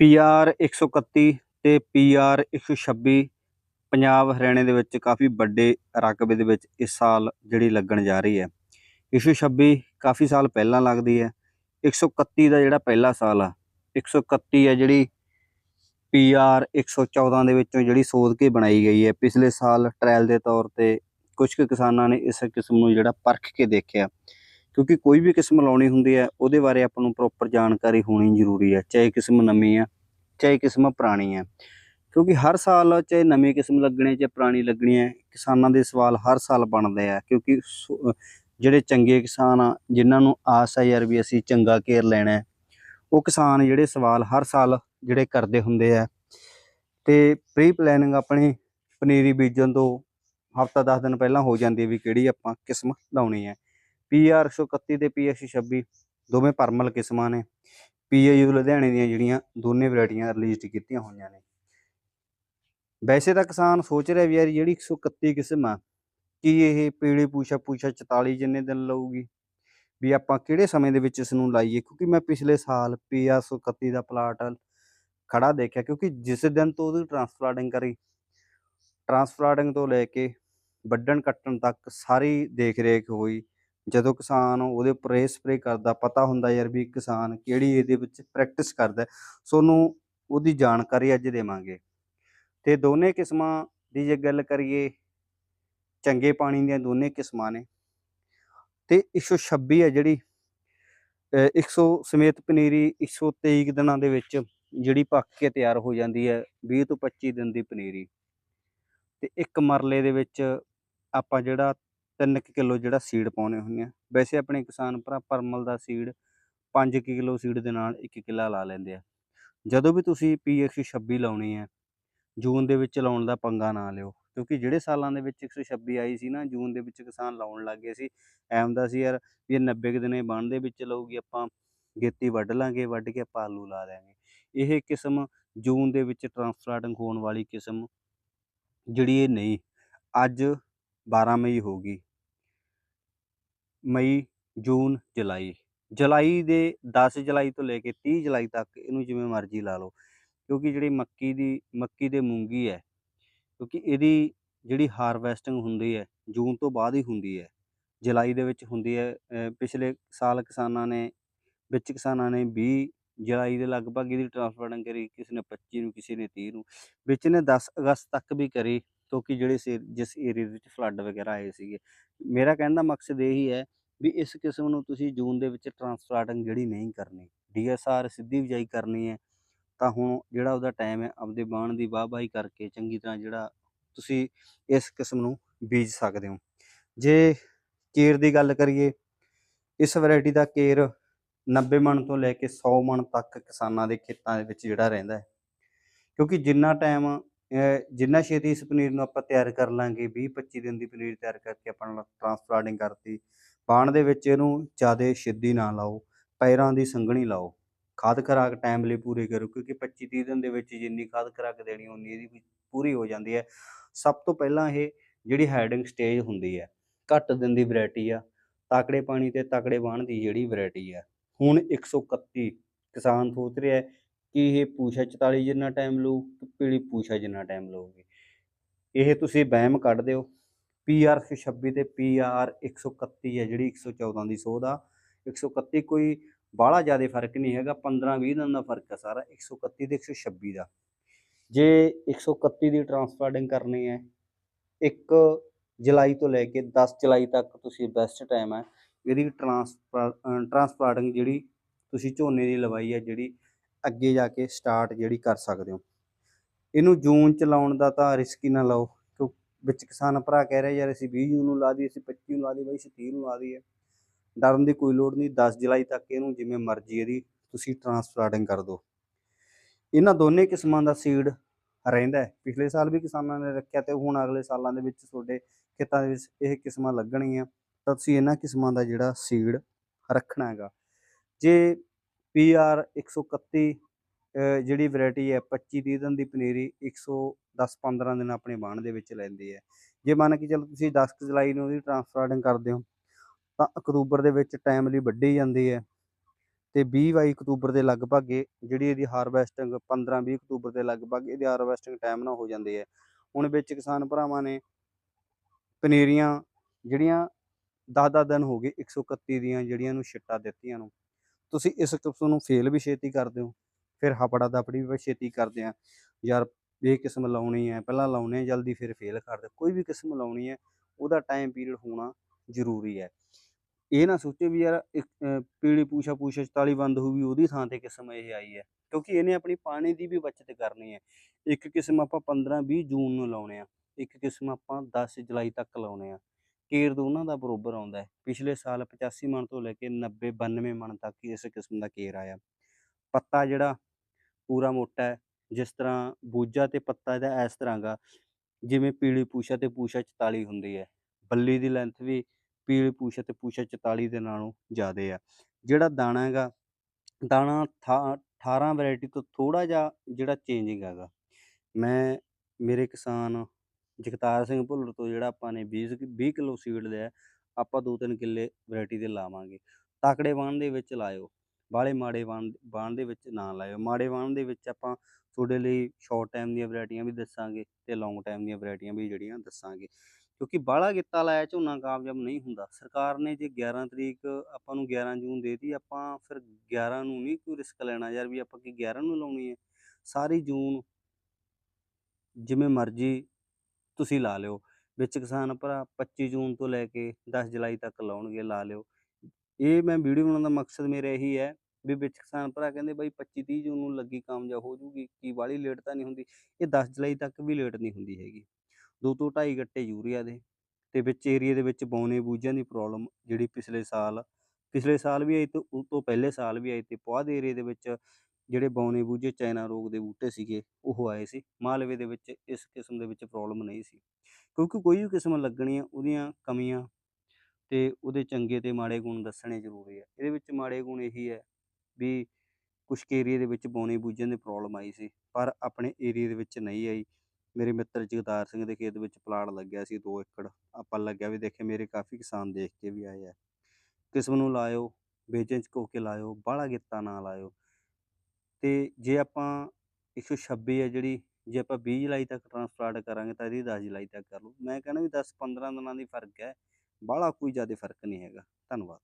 PR 131 ਤੇ PR 126 Punjab ਹਰਿਆਣੇ ਦੇ ਵਿੱਚ ਕਾਫੀ ਵੱਡੇ ਰਕਬੇ ਦੇ ਵਿੱਚ ਇਸ ਸਾਲ ਜਿਹੜੀ ਲੱਗਣ ਜਾ ਰਹੀ ਹੈ। 126 ਕਾਫੀ ਸਾਲ ਪਹਿਲਾਂ ਲੱਗਦੀ ਹੈ। 131 ਦਾ ਜਿਹੜਾ ਪਹਿਲਾ ਸਾਲ ਆ 131 ਹੈ ਜਿਹੜੀ ਪੀਆਰ 114 ਦੇ ਵਿੱਚੋਂ ਜਿਹੜੀ ਸੋਧ ਕੇ ਬਣਾਈ ਗਈ ਹੈ। ਪਿਛਲੇ ਸਾਲ ਟ੍ਰਾਇਲ ਦੇ ਤੌਰ ਤੇ ਕੁਝ ਕੁ ਕਿਸਾਨਾਂ ਨੇ ਇਸ ਕਿਸਮ ਨੂੰ ਜਿਹੜਾ ਪਰਖ ਕੇ ਦੇਖਿਆ। ਕਿਉਂਕਿ ਕੋਈ ਵੀ ਕਿਸਮ ਲਾਉਣੀ ਹੁੰਦੀ ਹੈ, ਉਹਦੇ ਬਾਰੇ ਆਪਾਂ ਨੂੰ ਪ੍ਰੋਪਰ ਜਾਣਕਾਰੀ ਹੋਣੀ ਜ਼ਰੂਰੀ ਹੈ, ਚਾਹੇ ਕਿਸਮ ਨਵੀਂ ਆ ਚਾਹੇ ਕਿਸਮ ਪੁਰਾਣੀ ਹੈ। ਕਿਉਂਕਿ ਹਰ ਸਾਲ ਚਾਹੇ ਨਵੀਂ ਕਿਸਮ ਲੱਗਣੀ, ਚਾਹੇ ਪੁਰਾਣੀ ਲੱਗਣੀ ਹੈ, ਕਿਸਾਨਾਂ ਦੇ ਸਵਾਲ ਹਰ ਸਾਲ ਬਣਦੇ ਆ, ਕਿਉਂਕਿ ਸੋ- ਜਿਹੜੇ ਚੰਗੇ ਕਿਸਾਨ ਆ, ਜਿਨ੍ਹਾਂ ਨੂੰ ਆਸ ਹੈ ਯਾਰ ਵੀ ਅਸੀਂ ਚੰਗਾ ਕੇਅਰ ਲੈਣਾ ਉਹ ਕਿਸਾਨ ਜਿਹੜੇ ਸਵਾਲ ਹਰ ਸਾਲ ਜਿਹੜੇ ਕਰਦੇ ਹੁੰਦੇ ਆ। ਤੇ ਪ੍ਰੀ ਪਲੈਨਿੰਗ ਆਪਣੀ ਪਨੀਰੀ ਬੀਜਣ ਤੋਂ ਹਫਤਾ 10 ਦਿਨ ਪਹਿਲਾਂ ਹੋ ਜਾਂਦੀ ਵੀ ਕਿਹੜੀ ਆਪਾਂ ਕਿਸਮ ਲਾਉਣੀ ਹੈ। ਪੀਆਰ 131 ਤੇ ਪੀਐਸ 26 ਦੋਵੇਂ ਪਰਮਲ ਕਿਸਮਾਂ ਨੇ। ਪੀਏਯੂ ਲੁਧਿਆਣੇ ਦੀਆਂ ਜਿਹੜੀਆਂ ਦੋਨੇ ਵੈਰਾਈਟੀਆਂ ਰਿਲੀਜ਼ ਕੀਤੀਆਂ ਹੋਈਆਂ ਨੇ। ਵੈਸੇ ਤਾਂ ਕਿਸਾਨ ਸੋਚ ਰਿਹਾ ਵੀ ਯਾਰ ਜਿਹੜੀ 131 ਕਿਸਮ ਆ, ਕੀ ਇਹ ਪੀੜੀ ਪੂਛਾ ਪੂਛਾ 44 ਜਿੰਨੇ ਦਿਨ ਲਊਗੀ? ਵੀ ਆਪਾਂ ਕਿਹੜੇ ਸਮੇਂ ਦੇ ਵਿੱਚ ਇਸ ਨੂੰ ਲਾਈਏ? ਕਿਉਂਕਿ ਮੈਂ ਪਿਛਲੇ ਸਾਲ ਪੀਆਰ 131 ਦਾ ਪਲਾਟ ਖੜਾ ਦੇਖਿਆ, ਕਿਉਂਕਿ ਜਿਸ ਦਿਨ ਤੋਂ ਉਹਦੀ ਟ੍ਰਾਂਸਪਲਾਂਟਿੰਗ ਕਰੀ ਟ੍ਰਾਂਸਪਲਾਂਟਿੰਗ ਤੋਂ ਲੈ ਕੇ ਵੱਢਣ ਕੱਟਣ ਤੱਕ ਸਾਰੀ ਦੇਖ ਰੇਖ ਹੋਈ। ਜਦੋਂ ਕਿਸਾਨ ਉਹਦੇ ਉੱਪਰ ਰੇ ਸਪਰੇ ਕਰਦਾ, ਪਤਾ ਹੁੰਦਾ ਯਾਰ ਵੀ ਕਿਸਾਨ ਕਿਹੜੀ ਇਹਦੇ ਵਿੱਚ ਪ੍ਰੈਕਟਿਸ ਕਰਦਾ ਸੋਨੂੰ ਉਹਦੀ ਜਾਣਕਾਰੀ ਅੱਜ ਦੇਵਾਂਗੇ। ਤੇ ਦੋਨੇ ਕਿਸਮਾਂ ਦੀ ਜੇ ਗੱਲ ਕਰੀਏ, ਚੰਗੇ ਪਾਣੀ ਦੀਆਂ ਦੋਨੇ ਕਿਸਮਾਂ ਨੇ। ਤੇ 126 ਹੈ ਜਿਹੜੀ, ਅਹ 100 ਸਮੇਤ ਪਨੀਰੀ 123 ਕੁ ਦਿਨਾਂ ਦੇ ਵਿੱਚ ਜਿਹੜੀ ਪੱਕ ਕੇ ਤਿਆਰ ਹੋ ਜਾਂਦੀ ਹੈ 20 ਤੋਂ 25 ਦਿਨ ਦੀ ਪਨੀਰੀ। ਤੇ ਇੱਕ ਮਰਲੇ ਦੇ ਵਿੱਚ ਆਪਾਂ ਜਿਹੜਾ 3 ਕਿਲੋ ਜਿਹੜਾ ਸੀਡ ਪਾਉਣੇ ਹੁੰਦੇ ਆ। ਵੈਸੇ ਆਪਣੇ ਕਿਸਾਨ ਭਰਾ ਪਰਮਲ ਦਾ ਸੀਡ 5 ਕਿਲੋ ਸੀਡ ਦੇ ਨਾਲ 1 ਕਿੱਲਾ ਲਾ ਲੈਂਦੇ ਆ। ਜਦੋਂ ਵੀ ਤੁਸੀਂ ਪੀਐਕਸ 26 ਲਾਉਣੀ ਹੈ ਜੂਨ ਦੇ ਵਿੱਚ ਲਾਉਣ ਦਾ ਪੰਗਾ ਨਾ ਲਿਓ। ਕਿਉਂਕਿ ਜਿਹੜੇ ਸਾਲਾਂ ਦੇ ਵਿੱਚ 126 ਆਈ ਸੀ ਨਾ, ਜੂਨ ਦੇ ਵਿੱਚ ਕਿਸਾਨ ਲਾਉਣ ਲੱਗ ਗਏ ਸੀ ਐਮ ਦਾ ਸੀ ਯਾਰ ਵੀ ਇਹ 90 ਕੁ ਦਿਨੇ ਬਣ ਦੇ ਵਿੱਚ ਲਊਗੀ, ਆਪਾਂ ਗੇਤੀ ਵੱਢ ਲਾਂਗੇ, ਵੱਢ ਕੇ ਆਪਾਂ ਆਲੂ ਲਾ ਦਿਆਂਗੇ। ਇਹ ਕਿਸਮ ਜੂਨ ਦੇ ਵਿੱਚ ਟ੍ਰਾਂਸਪਲਾਂਟਿੰਗ ਹੋਣ ਵਾਲੀ ਕਿਸਮ ਜਿਹੜੀ ਇਹ ਨਹੀਂ, ਅੱਜ 12 ਮਈ ਹੋ ਗਈ। ਮਈ, ਜੂਨ, ਜੁਲਾਈ। ਜੁਲਾਈ ਦੇ 10 ਜੁਲਾਈ ਤੋਂ ਲੈ ਕੇ 30 ਜੁਲਾਈ ਤੱਕ ਇਹਨੂੰ ਜਿਵੇਂ ਮਰਜ਼ੀ ਲਾ ਲਓ। ਕਿਉਂਕਿ ਜਿਹੜੀ ਮੱਕੀ ਦੀ, ਮੱਕੀ ਦੇ ਮੂੰਗੀ ਹੈ, ਕਿਉਂਕਿ ਇਹਦੀ ਜਿਹੜੀ ਹਾਰਵੈਸਟਿੰਗ ਹੁੰਦੀ ਹੈ, ਜੂਨ ਤੋਂ ਬਾਅਦ ਹੀ ਹੁੰਦੀ ਹੈ। ਜੁਲਾਈ ਦੇ ਵਿੱਚ ਹੁੰਦੀ ਹੈ ਪਿਛਲੇ ਸਾਲ ਕਿਸਾਨਾਂ ਨੇ, ਵਿੱਚ ਕਿਸਾਨਾਂ ਨੇ 20 ਜੁਲਾਈ ਦੇ ਲਗਭਗ ਇਹਦੀ ਟ੍ਰਾਂਸਪਲਾਂਟਿੰਗ ਕਰੀ, ਕਿਸੇ ਨੇ 25 ਨੂੰ, ਕਿਸੇ ਨੇ 30 ਨੂੰ। ਵਿੱਚ ਨੇ 10 ਅਗਸਤ ਤੱਕ ਵੀ ਕਰੀ। ਕਿਉਂਕਿ ਜਿਹੜੇ ਸੇ, ਜਿਸ ਏਰੀਆ ਵਿੱਚ ਫਲੱਡ ਵਗੈਰਾ ਆਏ ਸੀਗੇ। ਮੇਰਾ ਕਹਿਣ ਦਾ ਮਕਸਦ ਇਹੀ ਹੈ ਵੀ ਇਸ ਕਿਸਮ ਨੂੰ ਤੁਸੀਂ ਜੂਨ ਦੇ ਵਿੱਚ ਟ੍ਰਾਂਸਪਲਾਂਟਿੰਗ ਜਿਹੜੀ ਨਹੀਂ ਕਰਨੀ, ਡੀਐਸਆਰ ਸਿੱਧੀ ਬਿਜਾਈ ਕਰਨੀ ਹੈ, ਤਾਂ ਹੁਣ ਜਿਹੜਾ ਉਹਦਾ ਟਾਈਮ ਹੈ, ਆਪਦੇ ਬਾਣ ਦੀ ਵਾਹਵਾਹੀ ਕਰਕੇ ਚੰਗੀ ਤਰ੍ਹਾਂ ਜਿਹੜਾ ਤੁਸੀਂ ਇਸ ਕਿਸਮ ਨੂੰ ਬੀਜ ਸਕਦੇ ਹੋ। ਜੇ ਕੇਰ ਦੀ ਗੱਲ ਕਰੀਏ, ਇਸ ਵੈਰਾਈਟੀ ਦਾ ਕੇਰ 90 ਮਣ ਤੋਂ ਲੈ ਕੇ 100 ਮਣ ਤੱਕ ਕਿਸਾਨਾਂ ਦੇ ਖੇਤਾਂ ਦੇ ਵਿੱਚ ਜਿਹੜਾ ਰਹਿੰਦਾ ਹੈ। ਕਿਉਂਕਿ ਜਿੰਨਾ ਟਾਈਮ ਜਿੰਨਾ ਛੇਤੀ ਇਸ ਪਨੀਰ ਨੂੰ ਆਪਾਂ ਤਿਆਰ ਕਰ ਲਾਂਗੇ 20 25 ਦਿਨ ਦੀ ਪਨੀਰ ਤਿਆਰ ਕਰਕੇ ਆਪਾਂ ਟ੍ਰਾਂਸਪਲਾਂਟਿੰਗ ਕਰਤੀ ਬਾਣ ਦੇ ਵਿੱਚ ਇਹਨੂੰ ਜ਼ਿਆਦਾ ਛਿੱਦੀ ਨਾ ਲਾਓ, ਪੈਰਾਂ ਦੀ ਸੰਘਣੀ ਲਾਓ। ਖਾਦ ਖੁਰਾਕ ਟਾਈਮਲੀ ਪੂਰੀ ਕਰੋ, ਕਿਉਂਕਿ 25 30 ਦਿਨ ਦੇ ਵਿੱਚ ਜਿੰਨੀ ਖਾਦ ਖੁਰਾਕ ਦੇਣੀ ਉਨੀ ਇਹਦੀ ਪੂਰੀ ਹੋ ਜਾਂਦੀ ਹੈ। ਸਭ ਤੋਂ ਪਹਿਲਾਂ ਇਹ ਜਿਹੜੀ ਹੈਡਿੰਗ ਸਟੇਜ ਹੁੰਦੀ ਹੈ, ਘੱਟ ਦਿਨ ਦੀ ਵੈਰਾਈਟੀ ਆ, ਤਾਕੜੇ ਪਾਣੀ ਤੇ ਤਾਕੜੇ ਬਾਣ ਦੀ ਜਿਹੜੀ ਵੈਰਾਈਟੀ ਆ। ਹੁਣ 131 ਕਿਸਾਨ ਸੋਚ ਰਿਹਾ ਕਿ ਇਹ ਪੂਸ਼ਾ 44 ਜਿੰਨਾ ਟਾਈਮ ਲਊ ਕਿ ਪੀਲੀ ਪੂਸ਼ਾ ਜਿੰਨਾ ਟਾਈਮ ਲਊਗੀ। ਇਹ ਤੁਸੀਂ ਵਹਿਮ ਕੱਢ ਦਿਓ। ਪੀਆਰ 126 ਤੇ ਪੀਆਰ 131 ਹੈ ਜਿਹੜੀ 114 ਦੀ ਸੋਧ ਆ। 131 ਕੋਈ ਬਾਹਲਾ ਜ਼ਿਆਦਾ ਫ਼ਰਕ ਨਹੀਂ ਹੈਗਾ 15 20 ਦਿਨ ਦਾ ਫ਼ਰਕ ਹੈ ਸਾਰਾ। 131 ਤੇ 126 ਦਾ। ਜੇ 131 ਦੀ ਟ੍ਰਾਂਸਪਲਾਂਟਿੰਗ ਕਰਨੀ ਹੈ 1 ਜੁਲਾਈ ਤੋਂ ਲੈ ਕੇ 10 ਜੁਲਾਈ ਤੱਕ ਤੁਸੀਂ ਬੈਸਟ ਟਾਈਮ ਹੈ। ਇਹਦੀ ਟ੍ਰਾਂਸਪਲਾਂਟਿੰਗ ਜਿਹੜੀ ਤੁਸੀਂ ਝੋਨੇ ਦੀ ਲਵਾਈ ਹੈ, ਜਿਹੜੀ ਅੱਗੇ ਜਾ ਕੇ ਸਟਾਰਟ ਜਿਹੜੀ ਕਰ ਸਕਦੇ ਹੋ। ਇਹਨੂੰ ਜੂਨ ਚ ਲਾਉਣ ਦਾ ਤਾਂ ਰਿਸਕ ਹੀ ਨਾ ਲਓ, ਕਿਉਂ ਵਿੱਚ ਕਿਸਾਨ ਭਰਾ ਕਹਿ ਰਿਹਾ ਯਾਰ ਅਸੀਂ 20 ਜੂਨ ਨੂੰ ਲਾ ਦਈਏ, ਅਸੀਂ 25 ਨੂੰ ਲਾ ਦਈਏ, ਬਾਈ ਅਸੀਂ 30 ਨੂੰ ਲਾ ਦਈਏ। ਡਰਨ ਦੀ ਕੋਈ ਲੋੜ ਨਹੀਂ 10 ਜੁਲਾਈ ਤੱਕ ਇਹਨੂੰ ਜਿਵੇਂ ਮਰਜ਼ੀ ਇਹਦੀ ਤੁਸੀਂ ਟ੍ਰਾਂਸਪਲਾਂਟਿੰਗ ਕਰ ਦਿਓ। ਇਹਨਾਂ ਦੋਨੇ ਕਿਸਮਾਂ ਦਾ ਸੀਡ ਰਹਿੰਦਾ ਹੈ। ਪਿਛਲੇ ਸਾਲ ਵੀ ਕਿਸਾਨਾਂ ਨੇ ਰੱਖਿਆ ਤੇ ਹੁਣ ਅਗਲੇ ਸਾਲਾਂ ਦੇ ਵਿੱਚ ਤੁਹਾਡੇ ਖੇਤਾਂ ਦੇ ਵਿੱਚ ਇਹ ਕਿਸਮਾਂ ਲੱਗਣਗੀਆਂ, ਤਾਂ ਤੁਸੀਂ ਇਹਨਾਂ ਕਿਸਮਾਂ ਦਾ ਜਿਹੜਾ ਸੀਡ ਰੱਖਣਾ ਹੈਗਾ। ਜੇ ਪੀਆਰ 131 ਅਹ ਜਿਹੜੀ ਵੈਰਾਈਟੀ ਹੈ 25 30 ਦਿਨ ਦੀ ਪਨੀਰੀ 110 15 ਦਿਨ ਆਪਣੇ ਬਾਣ ਦੇ ਵਿੱਚ ਲੈਂਦੀ ਹੈ। ਜੇ ਮੰਨ ਕੇ ਚੱਲੋ ਤੁਸੀਂ 10 ਜੁਲਾਈ ਨੂੰ ਉਹਦੀ ਟ੍ਰਾਂਸਪਲਾਂਟਿੰਗ ਕਰਦੇ ਹੋ, ਤਾਂ ਅਕਤੂਬਰ ਦੇ ਵਿੱਚ ਟਾਈਮਲੀ ਵੱਢੀ ਜਾਂਦੀ ਹੈ ਤੇ 20-22 ਅਕਤੂਬਰ ਦੇ ਲਗਭਗ ਜਿਹੜੀ ਇਹਦੀ ਹਾਰਵੈਸਟਿੰਗ 15-20 ਅਕਤੂਬਰ ਦੇ ਲਗਭਗ ਇਹਦੀ ਹਾਰਵੈਸਟਿੰਗ ਟਾਈਮ ਨਾਲ ਹੋ ਜਾਂਦੀ ਹੈ। ਹੁਣ ਵਿੱਚ ਕਿਸਾਨ ਭਰਾਵਾਂ ਨੇ ਪਨੀਰੀਆਂ ਜਿਹੜੀਆਂ 10-10 ਦਿਨ ਹੋ ਗਏ 131 ਦੀਆਂ ਜਿਹੜੀਆਂ ਨੂੰ ਛਿੱਟਾ ਦਿੱਤੀਆਂ ਨੂੰ, ਤੁਸੀਂ ਇਸ ਕਿਸਮ ਨੂੰ ਫੇਲ ਵੀ ਛੇਤੀ ਕਰਦੇ ਹੋ। ਫਿਰ ਹਪੜਾ ਦਪੜੀ ਵੀ ਛੇਤੀ ਕਰਦੇ ਆ। ਯਾਰ ਇਹ ਕਿਸਮ ਲਾਉਣੀ ਹੈ ਪਹਿਲਾਂ ਲਾਉਣੇ ਆ ਜਲਦੀ ਫਿਰ ਫੇਲ ਕਰਦੇ ਕੋਈ ਵੀ ਕਿਸਮ ਲਾਉਣੀ ਹੈ ਉਹਦਾ ਟਾਈਮ ਪੀਰੀਅਡ ਹੋਣਾ ਜ਼ਰੂਰੀ ਹੈ ਇਹ ਨਾ ਸੋਚੇ ਵੀ ਯਾਰ ਇੱਕ, ਪੀਲੀ ਪੂਸ਼ਾ ਪੂਸ਼ਾ 44 ਬੰਦ ਹੋਊਗੀ ਉਹਦੀ ਥਾਂ ਤੇ ਕਿਸਮ ਇਹ ਆਈ ਹੈ ਕਿਉਂਕਿ ਇਹਨੇ ਆਪਣੀ ਪਾਣੀ ਦੀ ਵੀ ਬਚਤ ਕਰਨੀ ਹੈ ਇੱਕ ਕਿਸਮ ਆਪਾਂ 15 20 ਜੂਨ ਨੂੰ ਲਾਉਣੇ ਆ ਇੱਕ ਕਿਸਮ ਆਪਾਂ 10 ਜੁਲਾਈ ਤੱਕ ਲਾਉਣੇ ਆ। ਕੇਰ ਦੋਨਾਂ ਦਾ ਬਰੋਬਰ ਆਉਂਦਾ ਹੈ ਪਿਛਲੇ ਸਾਲ 85 ਮਣ ਤੋਂ ਲੈ ਕੇ 90 92 ਮਣ ਤੱਕ ਇਸ ਕਿਸਮ ਦਾ ਕੇਰ ਆਇਆ। ਪੱਤਾ ਜਿਹੜਾ ਪੂਰਾ ਮੋਟਾ ਹੈ, ਜਿਸ ਤਰ੍ਹਾਂ ਬੂਜਾ ਤੇ ਪੱਤਾ ਇਹਦਾ ਇਸ ਤਰ੍ਹਾਂ ਗਾ, ਜਿਵੇਂ ਪੀਲੀ ਪੂਸ਼ਾ ਤੇ ਪੂਸ਼ਾ 44 ਹੁੰਦੀ ਹੈ। ਬੱਲੀ ਦੀ ਲੈਂਥ ਵੀ ਪੀਲੀ ਪੂਸ਼ਾ ਤੇ ਪੂਸ਼ਾ 44 ਦੇ ਨਾਲੋਂ ਜ਼ਿਆਦਾ ਆ। ਜਿਹੜਾ ਦਾਣਾ ਹੈਗਾ, ਦਾਣਾ ਥਾ- 18 ਵੈਰਾਈਟੀ ਤੋਂ ਥੋੜਾ ਜਿਹਾ ਜਿਹੜਾ ਚੇਂਜਿੰਗ ਹੈਗਾ। ਮੈਂ, ਮੇਰੇ ਕਿਸਾਨ ਜਗਤਾਰ ਸਿੰਘ ਭੁੱਲਰ ਤੋਂ ਜਿਹੜਾ ਆਪਾਂ ਨੇ 20 ਕਿ- 20 ਕਿਲੋ ਸੀਡ ਲਿਆ, ਆਪਾਂ 2-3 ਕਿੱਲੇ ਵੈਰਾਈਟੀ ਦੇ ਲਾਵਾਂਗੇ। ਤਾਕੜੇ ਵਾਣ ਦੇ ਵਿੱਚ ਲਾਇਓ। ਬਾਲੇ ਮਾੜੇ ਵਾਣ ਵਾਣ ਦੇ ਵਿੱਚ ਨਾ ਲਾਇਓ। ਮਾੜੇ ਵਾਣ ਦੇ ਵਿੱਚ ਆਪਾਂ ਤੁਹਾਡੇ ਲਈ ਸ਼ਾਰਟ ਟਾਈਮ ਦੀਆਂ ਵੈਰਾਈਟੀਆਂ ਵੀ ਦੱਸਾਂਗੇ ਤੇ ਲੌਂਗ ਟਾਈਮ ਦੀਆਂ ਵੈਰਾਈਟੀਆਂ ਵੀ ਜਿਹੜੀਆਂ ਦੱਸਾਂਗੇ। ਕਿਉਂਕਿ ਬਾਹਲਾ ਗਿੱਤਾ ਲਾਇਆ ਝੋਨਾ ਕਾਮਯਾਬ ਨਹੀਂ ਹੁੰਦਾ। ਸਰਕਾਰ ਨੇ ਜੇ 11 ਤਰੀਕ ਆਪਾਂ ਨੂੰ 11 ਜੂਨ ਦੇਤੀ, ਆਪਾਂ ਫਿਰ 11 ਨੂੰ ਨਹੀਂ ਕੋਈ ਰਿਸਕ ਲੈਣਾ ਯਾਰ ਵੀ ਆਪਾਂ ਕੀ 11 ਨੂੰ ਲਾਉਣੀ ਹੈ ਸਾਰੀ ਜੂਨ ਜਿਵੇਂ ਮਰਜ਼ੀ ਤੁਸੀਂ ਲਾ ਲਿਓ। ਵਿੱਚ ਕਿਸਾਨ ਭਰਾ 25 ਜੂਨ ਤੋਂ ਲੈ ਕੇ 10 ਜੁਲਾਈ ਤੱਕ ਲਾਉਣਗੇ, ਲਾ ਲਿਓ। ਇਹ ਮੈਂ ਵੀਡੀਓ ਬਣਾਉਣ ਦਾ ਮਕਸਦ ਮੇਰਾ ਇਹੀ ਹੈ ਵੀ ਵਿੱਚ ਕਿਸਾਨ ਭਰਾ ਕਹਿੰਦੇ ਬਾਈ 25 30 ਜੂਨ ਨੂੰ ਲੱਗੀ ਕਾਮਯਾਬ ਹੋ ਜੂਗੀ, ਕੀ ਵਾਲੀ ਲੇਟ ਤਾਂ ਨਹੀਂ ਹੁੰਦੀ। ਇਹ 10 ਜੁਲਾਈ ਤੱਕ ਵੀ ਲੇਟ ਨਹੀਂ ਹੁੰਦੀ ਹੈਗੀ। ਦੋ ਤੋਂ ਢਾਈ ਗੱਟੇ ਯੂਰੀਆ ਦੇ, ਤੇ ਵਿੱਚ ਏਰੀਆ ਦੇ ਵਿੱਚ ਬੌਨੇ ਬੂਝਾਂ ਦੀ ਪ੍ਰੋਬਲਮ ਜਿਹੜੀ ਪਿਛਲੇ ਸਾਲ ਪਿਛਲੇ ਸਾਲ ਵੀ ਆਈ ਤੇ ਉਹ ਤੋਂ ਪਹਿਲੇ ਸਾਲ ਵੀ ਆਈ ਤੇ ਪੁਆਧ ਏਰੀਏ ਦੇ ਵਿੱਚ ਜਿਹੜੇ ਬੌਨੇ ਬੂਝੇ ਚਾਈਨਾ ਰੋਗ ਦੇ ਬੂਟੇ ਸੀਗੇ, ਉਹ ਆਏ ਸੀ। ਮਾਲਵੇ ਦੇ ਵਿੱਚ ਇਸ ਕਿਸਮ ਦੇ ਵਿੱਚ ਪ੍ਰੋਬਲਮ ਨਹੀਂ ਸੀ। ਕਿਉਂਕਿ ਕੋਈ ਵੀ ਕਿਸਮ ਲੱਗਣੀ ਆ ਉਹਦੀਆਂ ਕਮੀਆਂ ਤੇ ਉਹਦੇ ਚੰਗੇ ਤੇ ਮਾੜੇ ਗੁਣ ਦੱਸਣੇ ਜ਼ਰੂਰੀ ਹੈ ਇਹਦੇ ਵਿੱਚ ਮਾੜੇ ਗੁਣ ਇਹੀ ਹੈ ਵੀ ਕੁਛ ਕੁ ਏਰੀਏ ਦੇ ਵਿੱਚ ਬੌਨੇ ਬੂਝਣ ਦੀ ਪ੍ਰੋਬਲਮ ਆਈ ਸੀ, ਪਰ ਆਪਣੇ ਏਰੀਏ ਦੇ ਵਿੱਚ ਨਹੀਂ ਆਈ। ਮੇਰੇ ਮਿੱਤਰ ਜਗਤਾਰ ਸਿੰਘ ਦੇ ਖੇਤ ਵਿੱਚ ਪਲਾਟ ਲੱਗਿਆ ਸੀ 2 ਏਕੜ। ਆਪਾਂ ਲੱਗਿਆ ਵੀ ਦੇਖੇ ਮੇਰੇ ਕਾਫੀ ਕਿਸਾਨ ਦੇਖ ਕੇ ਵੀ ਆਏ ਆ। ਕਿਸਮ ਨੂੰ ਲਾਇਓ, ਵੇਚਣ ਚ ਕੋ ਕੇ ਲਾਇਓ, ਬਾਹਲਾ ਗਿੱਤਾ ਨਾ ਲਾਇਓ। ਤੇ ਜੇ ਆਪਾਂ 126 ਹੈ ਜਿਹੜੀ, ਜੇ ਆਪਾਂ 20 ਜੁਲਾਈ ਤੱਕ ਟ੍ਰਾਂਸਪਲਾਂਟ ਕਰਾਂਗੇ ਤਾਂ ਇਹਦੀ 10 ਜੁਲਾਈ ਤੱਕ ਕਰ ਲਓ। ਮੈਂ ਕਹਿੰਦਾ ਵੀ 10 15 ਦਿਨਾਂ ਦੀ ਫ਼ਰਕ ਹੈ। ਬਾਹਲਾ ਕੋਈ ਜ਼ਿਆਦਾ ਫ਼ਰਕ ਨਹੀਂ ਹੈਗਾ। ਧੰਨਵਾਦ।